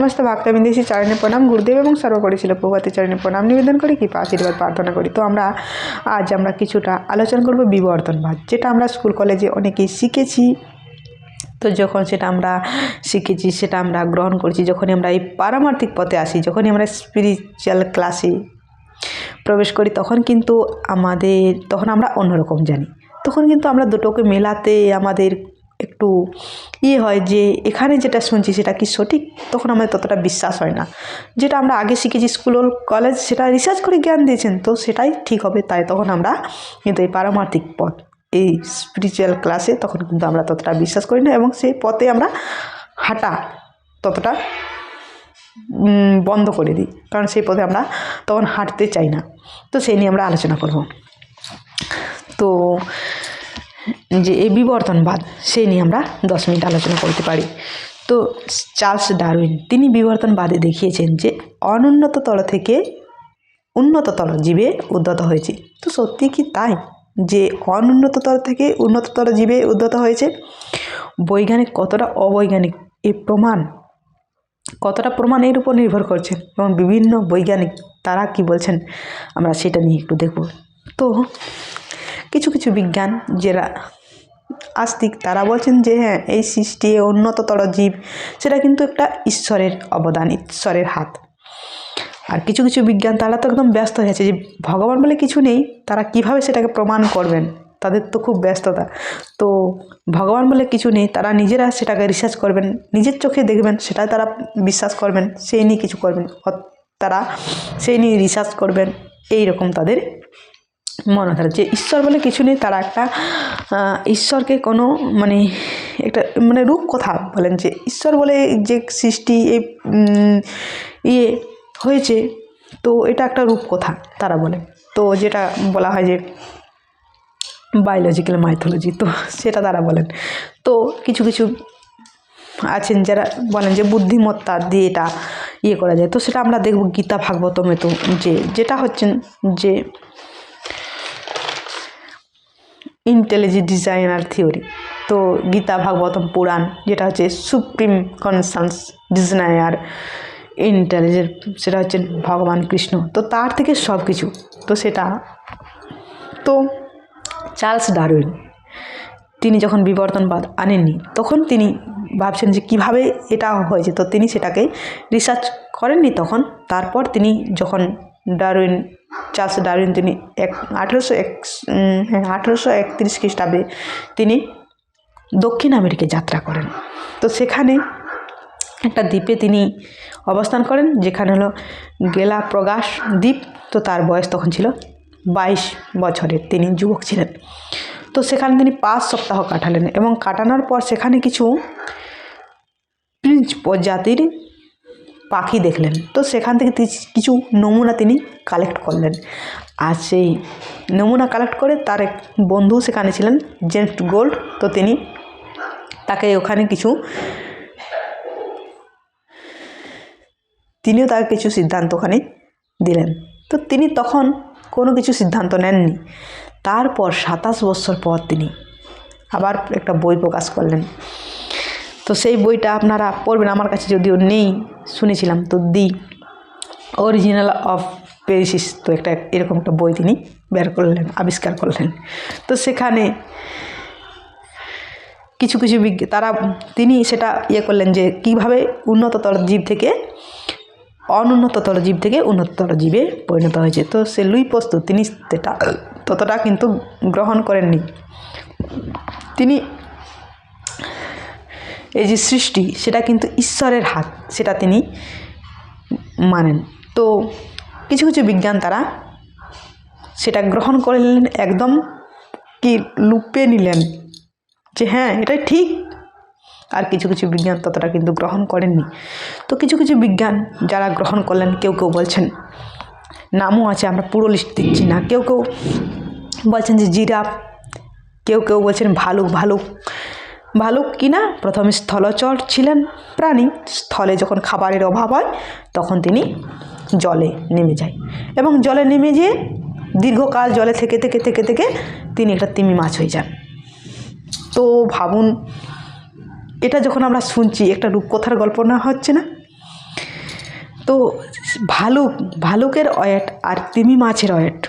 সমস্ত ভক্তবিন্দেশী চরণে প্রণাম, গুরুদেব এবং সর্বোপরি ছিল প্রভাতী চরণে প্রণাম নিবেদন করে, কৃপা আশীর্বাদ প্রার্থনা করি। তো আমরা আজ আমরা কিছুটা আলোচনা করব বিবর্তনবাদ যেটা আমরা স্কুল, কলেজে অনেকেই শিখেছি। তো যখন সেটা আমরা শিখেছি, সেটা আমরা গ্রহণ করছি, যখনই আমরা এই পারমার্থিক পথে আসি, যখনই আমরা স্পিরিচুয়াল ক্লাসে প্রবেশ করি, তখন কিন্তু আমাদের, তখন আমরা অন্যরকম জানি। তখন কিন্তু আমরা দুটোকে মেলাতে, আমাদের একটু ইয়ে হয় যে এখানে যেটা শুনছি সেটা কি সঠিক? তখন আমাদের ততটা বিশ্বাস হয় না। যেটা আমরা আগে শিখেছি স্কুল কলেজ সেটা রিসার্চ করে জ্ঞান দিয়েছেন, তো সেটাই ঠিক হবে। তাই তখন আমরা কিন্তু এই পারমার্থিক পথ, এই স্পিরিচুয়াল ক্লাসে তখন কিন্তু আমরা ততটা বিশ্বাস করি না এবং সেই পথে আমরা হাঁটা ততটা বন্ধ করে দিই। কারণ সেই পথে আমরা তখন হাঁটতে চাই না। তো সেই নিয়ে আমরা আলোচনা করব। তো যে এই বিবর্তনবাদ সেই নিয়ে আমরা দশ মিনিট আলোচনা করতে পারি। তো চার্লস ডারউইন, তিনি বিবর্তনবাদে দেখিয়েছেন যে অনুন্নততর থেকে উন্নততর জীবে উদ্যত হয়েছে। তো সত্যি কি তাই যে অনুন্নততর থেকে উন্নততর জীবে উদ্যত হয়েছে? বৈজ্ঞানিক কতটা অবৈজ্ঞানিক এই প্রমাণ, কতটা প্রমাণ এর উপর নির্ভর করছে এবং বিভিন্ন বৈজ্ঞানিক তারা কি বলছেন, আমরা সেটা নিয়ে একটু দেখব। তো কিছু কিছু বিজ্ঞান, যারা আস্তিক। তারা বলছেন যে হ্যাঁ এই সৃষ্টি উন্নততর জীব, সেটা কিন্তু একটা ঈশ্বরের অবদান, ঈশ্বরের হাত। আর কিছু কিছু বিজ্ঞান তারা তো একদম ব্যস্ত হয়ে আছে যে, ভগবান বলে কিছু নেই, তারা কীভাবে সেটাকে প্রমাণ করবেন? তাদের তো খুব ব্যস্ততা। তো ভগবান বলে কিছু নেই, তারা নিজেরা সেটাকে রিসার্চ করবেন, নিজের চোখে দেখবেন, সেটাই তারা বিশ্বাস করবেন, সেই নিয়ে কিছু করবেন। তারা সেই নিয়ে রিসার্চ করবেন এই রকম তাদের মনধারা যে ঈশ্বর বলে কিছু নেই, তারা একটা ঈশ্বরকে কোনো মানে একটা মানে রূপ কথা বলেন যে ঈশ্বর বলে যে সৃষ্টি এই ইয়ে হয়েছে, তো এটা একটা রূপ কথা তারা বলে। তো যেটা বলা হয় যে বায়োলজিক্যাল মাইথোলজি তো সেটা তারা বলেন। তো কিছু কিছু আছেন যারা বলেন যে বুদ্ধিমত্তা দিয়ে এটা ইয়ে করা যায়। তো সেটা আমরা দেখব গীতা ভাগবতমে তো যে, যেটা হচ্ছেন যে ইন্টেলিজেন্ট ডিজাইনার থিওরি তো গীতা ভাগবতম পুরাণ, যেটা হচ্ছে সুপ্রিম কনসান্স ডিজাইনার ইন্টেলিজেন্ট সেটা হচ্ছে ভগবান কৃষ্ণ। তো তার থেকে সব কিছু তো সেটা। তো চার্লস ডারউইন, তিনি যখন বিবর্তনবাদ আনেননি, তখন তিনি ভাবছেন যে কীভাবে এটা হয়েছে। তো তিনি সেটাকে রিসার্চ করেননি তখন, তারপর তিনি যখন ডারউইন চার্লস ডারউইন তিনি এক আঠেরোশো এক হ্যাঁ আঠেরোশো একত্রিশ খ্রিস্টাব্দে তিনি দক্ষিণ আমেরিকায় যাত্রা করেন। তো সেখানে একটা দ্বীপে তিনি অবস্থান করেন, যেখানে হলো গেলা প্রগাস দ্বীপ। তো তার বয়স তখন ছিল বাইশ বছরের, তিনি যুবক ছিলেন। তো সেখানে তিনি পাঁচ সপ্তাহ কাটালেন এবং কাটানোর পর সেখানে কিছু প্রিন্স প্রজাতির পাখি দেখলেন। তো সেখান থেকে কিছু নমুনা তিনি কালেক্ট করলেন। আর সেই নমুনা কালেক্ট করে তার এক বন্ধু সেখানে ছিলেন, জেমস গোল্ড। তো তিনি তাকে ওখানে কিছু তিনিও তাকে কিছু সিদ্ধান্ত ওখানে দিলেন। তো তিনি তখন কোনো কিছু সিদ্ধান্ত নেননি। তারপর সাতাশ বছর পর তিনি আবার একটা বই প্রকাশ করলেন। তো সেই বইটা আপনারা পড়বেন আমার কাছে যদিও নেই, শুনেছিলাম। তো দি অরিজিনাল অফ পেরিসিস, তো একটা এরকম একটা বই তিনি বের করলেন, আবিষ্কার করলেন। তো সেখানে কিছু কিছু বিজ্ঞ, তারা তিনি সেটা ইয়ে করলেন যে কীভাবে উন্নততর জীব থেকে অনুন্নততর জীব থেকে উন্নততর জীবে পরিণত হয়েছে। তো সে লুই প্রস্তুত তিনি সেটা ততটা কিন্তু গ্রহণ করেননি। তিনি এই যে সৃষ্টি, সেটা কিন্তু ঈশ্বরের হাত, সেটা তিনি মানেন। তো কিছু কিছু বিজ্ঞান তারা সেটা গ্রহণ করে নিলেন, একদম কি লুপে নিলেন যে হ্যাঁ এটাই ঠিক। আর কিছু কিছু বিজ্ঞান ততটা কিন্তু গ্রহণ করেননি। তো কিছু কিছু বিজ্ঞান যারা গ্রহণ করলেন, কেউ কেউ বলছেন, নামও আছে, আমরা পুরো লিস্ট দিচ্ছি না। কেউ কেউ বলছেন যে জিরাফ, কেউ কেউ বলছেন ভালুক ভালুক। ভালুক কিনা প্রথমে স্থলচর ছিলেন প্রাণী। স্থলে যখন খাবারের অভাব হয়, তখন তিনি জলে নেমে যায় এবং জলে নেমে যেয়ে দীর্ঘকাল জলে থেকে থেকে থেকে থেকে তিনি একটা তিমি মাছ হয়ে যান। তো ভাবুন, এটা যখন আমরা শুনছি, একটা রূপকথার গল্প না হচ্ছে না? তো ভালুক, ভালুকের অয়েট আর তিমি মাছের অয়েট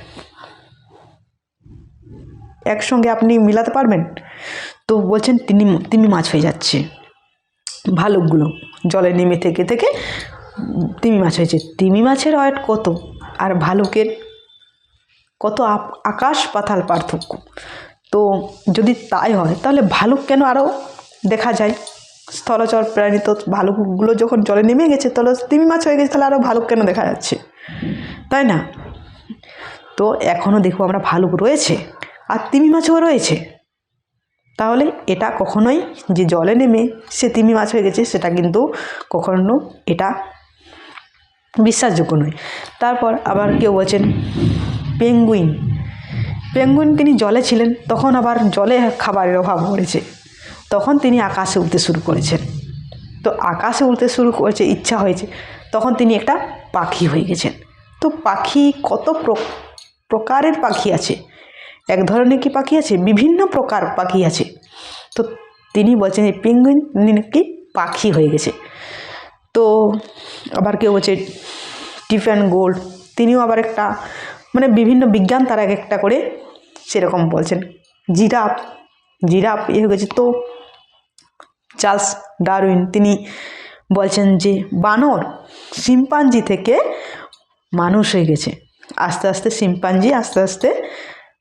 একসঙ্গে আপনি মিলাতে পারবেন? তো বলছেন তিনি তিমি মাছ হয়ে যাচ্ছে। ভালুকগুলো জলে নেমে থেকে থেকে তিমি মাছ হয়েছে। তিমি মাছের ওয়েট কত? আর ভালুকের কত আকাশ পাতাল পার্থক্য? তো যদি তাই হয়, তাহলে ভালুক কেন আরও দেখা যায়? স্থলচর প্রাণী তো ভালুকগুলো যখন জলে নেমে গেছে, তাহলে তিমি মাছ হয়ে গেছে, তাহলে আরও ভালুক কেন দেখা যাচ্ছে? তাই না? তো এখনও দেখব আমরা ভালুক রয়েছে, আর তিমি মাছও রয়েছে। তাহলে এটা কখনোই যে জলে নেমে সে তিমি মাছ হয়ে গেছে, সেটা কিন্তু কখনো এটা বিশ্বাসযোগ্য নয়। তারপর আবার কেউ বলছেন পেঙ্গুইন। পেঙ্গুইন তিনি জলে ছিলেন, তখন আবার জলে খাবারের অভাব পড়েছে। তখন তিনি আকাশে উঠতে শুরু করেছেন। তো আকাশে উঠতে শুরু করেছে, ইচ্ছা হয়েছে, তখন তিনি একটা পাখি হয়ে গেছেন। তো পাখি কত প্র- প্রকারের পাখি আছে? এক ধরনের কি পাখি আছে? বিভিন্ন প্রকার পাখি আছে। তো তিনি বলছেন যে পেঙ্গুইন নাকি পাখি হয়ে গেছে। তো আবার কেউ বলছে টিফেন গোল্ড। তিনিও আবার একটা মানে বিভিন্ন বিজ্ঞান তারা এক একটা করে সেরকম বলছেন। জিরাফ জিরাফ এ হয়ে গেছে। তো চার্লস ডারউইন তিনি বলছেন যে বানর শিম্পাঞ্জি থেকে মানুষ হয়ে গেছে। আস্তে আস্তে শিম্পাঞ্জি আস্তে আস্তে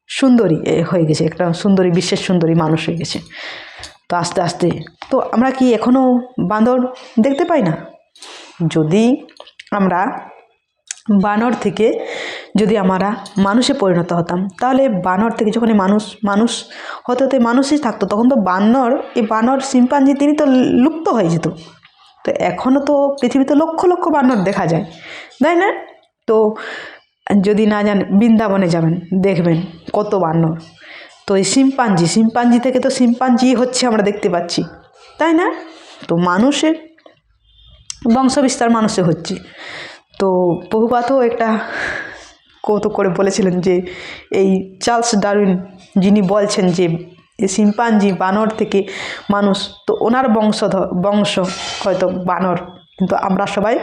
সুন্দরী হয়ে গেছে, একটা সুন্দরী বিশ্বের সুন্দরী মানুষ হয়ে গেছে। তো আস্তে আস্তে, তো আমরা কি এখনও বাঁদর দেখতে পাই না? যদি আমরা বানর থেকে যদি আমরা মানুষে পরিণত হতাম, তাহলে বানর থেকে যখনই মানুষ মানুষ হতে হতে মানুষই থাকতো, তখন তো বানর, এই বানর, শিম্পাঞ্জি, তিনি তো লুপ্ত হয়ে যেত। তো এখনও তো পৃথিবীতে লক্ষ লক্ষ বানর দেখা যায়, তাই না? তো যদি না জান, বৃন্দাবনে যাবেন, দেখবেন কত বানর। তো এই শিম্পাঞ্জি শিম্পাঞ্জি থেকে তো শিম্পাঞ্জি হচ্ছে আমরা দেখতে পাচ্ছি, তাই না? তো মানুষের, বংশবিস্তার মানুষে হচ্ছে। তো বহুপাতও একটা কৌতুক করে বলেছিলেন যে এই চার্লস ডারউইন যিনি বলছেন যে এই শিম্পাঞ্জি বানর থেকে মানুষ, তো ওনার বংশধর বংশ হয়তো বানর, কিন্তু আমরা সবাই,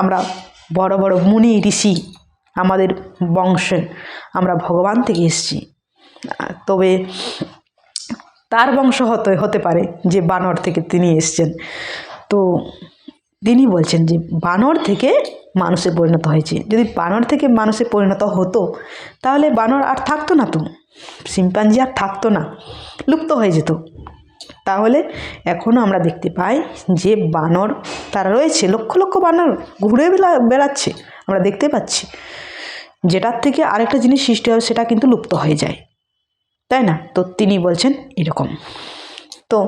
আমরা বড় বড় মুনি, ঋষি আমাদের বংশে আমরা ভগবান থেকে এসেছি। তবে তার বংশ হতে হতে পারে যে বানর থেকে তিনি এসছেন। তো তিনি বলছেন যে বানর থেকে মানুষে পরিণত হয়েছে। যদি বানর থেকে মানুষে পরিণত হতো, তাহলে বানর আর থাকতো না তো। শিম্পাঞ্জি আর থাকতো না। লুপ্ত হয়ে যেত। তাহলে এখনও আমরা দেখতে পাই যে বানর, তারা রয়েছে, লক্ষ লক্ষ বানর ঘুরে বেড়া বেড়াচ্ছে। আমরা দেখতে পাচ্ছি যেটার থেকে আরেকটা জিনিস সৃষ্টি হয় সেটা কিন্তু লুপ্ত হয়ে যায়। তাই না? তো তিনি বলছেন এরকম। তো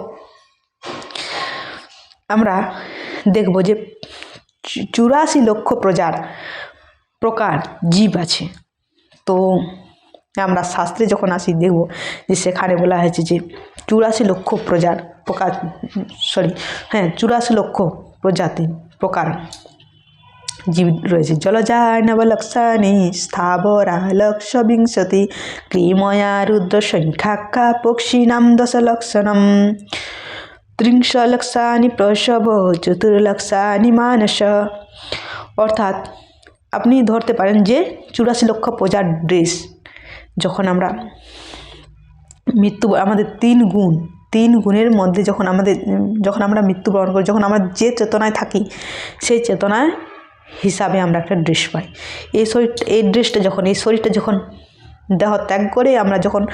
আমরা দেখব যে চুরাশি লক্ষ প্রজার প্রকার জীব আছে। তো আমরা শাস্ত্রে যখন আসি, দেখব যে সেখানে বলা হয়েছে যে চুরাশি লক্ষ প্রজার প্রকার সরি হ্যাঁ চুরাশি লক্ষ প্রজাতি প্রকার জীব রয়েছে। জলজায় নবলক্ষণী স্থাবরা লক্ষ বিংশতি ক্রিময়া রুদ্র সংখ্যাকা পক্ষিণাম দশলক্ষণম ত্রিংশলক্ষানি প্রসব চতুর্লক্ষানি মানস। অর্থাৎ আপনি ধরতে পারেন যে চুরাশি লক্ষ প্রজার ড্রেস যখন আমরা মৃত্যু, আমাদের তিন গুণ, তিন গুণের মধ্যে যখন আমাদের, যখন আমরা মৃত্যুবরণ করি, যখন আমরা যে চেতনায় থাকি, সেই চেতনায় হিসাবে আমরা একটা ড্রেস পাই। এই শরীর, এই ড্রেসটা যখন, এই শরীরটা যখন দেহ ত্যাগ করে আমরা যখন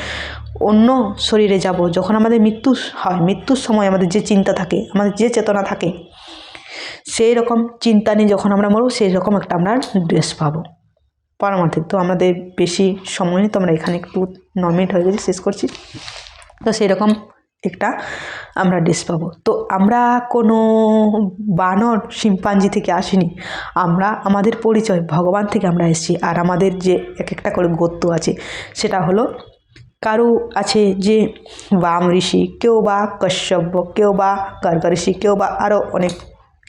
অন্য শরীরে যাব, যখন আমাদের মৃত্যু হয়, মৃত্যুর সময় আমাদের যে চিন্তা থাকে, আমাদের যে চেতনা থাকে, সেই রকম চিন্তা নিয়ে যখন আমরা মরব, সেই রকম একটা আমরা ড্রেস পাবো। পারমার্থিক। তো আমাদের বেশি সময় নেই, তো আমরা এখানে একটু ন মিনিট হয়ে গেছে শেষ করছি। তো সেই রকম একটা আমরা ড্রেস পাবো। তো আমরা কোনো বানর, শিম্পাঞ্জি থেকে আসিনি। আমরা, আমাদের পরিচয়, ভগবান থেকে আমরা এসেছি। আর আমাদের যে এক একটা করে গোত্র আছে, সেটা হলো কারও আছে যে বাম ঋষি, কেউ বা কশ্যপ, কেউ বা গর্গ ঋষি, কেউ বা আরও অনেক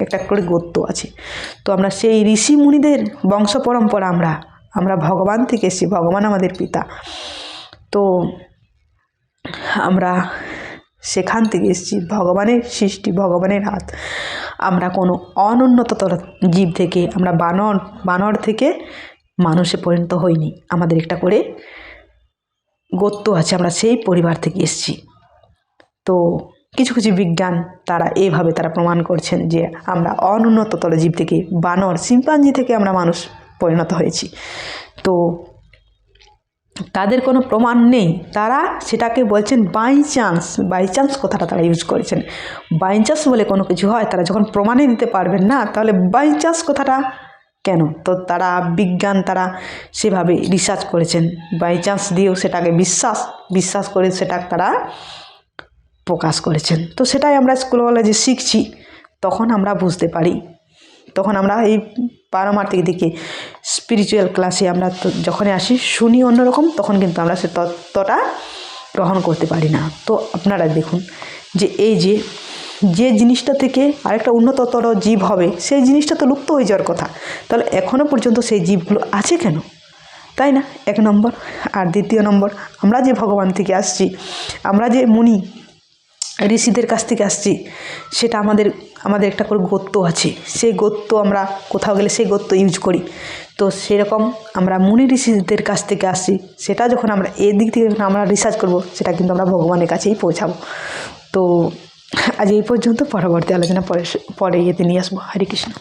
একটা করে গোত্র আছে। তো আমরা সেই ঋষি মুনিদের বংশ পরম্পরা আমরা আমরা ভগবান থেকে এসেছি, ভগবান আমাদের পিতা। তো আমরা সেখান থেকে এসেছি, ভগবানের সৃষ্টি, ভগবানের হাত। আমরা কোনো অনুন্নততর জীব থেকে, আমরা বানর বানর থেকে মানুষে পরিণত হইনি। আমাদের একটা করে গোত্র আছে, আমরা সেই পরিবার থেকে এসেছি। তো কিছু কিছু বিজ্ঞান তারা এভাবে তারা প্রমাণ করছেন যে আমরা অনুন্নততর জীব থেকে, বানর, শিম্পাঞ্জি থেকে আমরা মানুষ পরিণত হয়েছি। তো তাদের কোনো প্রমাণ নেই। তারা সেটাকে বলছেন বাই চান্স বাই চান্স কথাটা তারা ইউজ করেছেন। বাই চান্স বলে কোনো কিছু হয়, তারা যখন প্রমাণে দিতে পারবেন না, তাহলে বাই চান্স কথাটা কেন? তো তারা বিজ্ঞান তারা সেভাবে রিসার্চ করেছেন। বাই চান্স দিয়েও সেটাকে বিশ্বাস বিশ্বাস করে সেটা তারা প্রকাশ করেছেন। তো সেটাই আমরা স্কুল কলেজে শিখছি। তখন আমরা বুঝতে পারি। তখন আমরা এই পারমার্থিক দিকে স্পিরিচুয়াল ক্লাসে আমরা যখনই আসি, শুনি অন্যরকম, তখন কিন্তু আমরা সে তত্ত্বটা গ্রহণ করতে পারি না। তো আপনারা দেখুন যে এই যে যে জিনিসটা থেকে আরেকটা উন্নততর জীব হবে, সেই জিনিসটা তো লুপ্ত হয়ে যাওয়ার কথা। তাহলে এখনও পর্যন্ত সেই জীবগুলো আছে কেন? তাই না? এক নম্বর। আর দ্বিতীয় নম্বর, আমরা যে ভগবান থেকে আসছি, আমরা যে মুনি ঋষিদের কাছ থেকে আসছি, সেটা আমাদের আমাদের একটা করে গত্য আছে। সেই গত্য আমরা কোথাও গেলে সেই গত্য ইউজ করি। তো সেরকম আমরা মুনি ঋষিদের কাছ থেকে আসছি, সেটা যখন আমরা এদিক থেকে যখন আমরা রিসার্চ করব, সেটা কিন্তু আমরা ভগবানের কাছেই পৌঁছাবো। তো আজ এই পর্যন্ত, পরবর্তী আলোচনা পরে পরে ইয়েতে নিয়ে আসব। হরে কৃষ্ণ।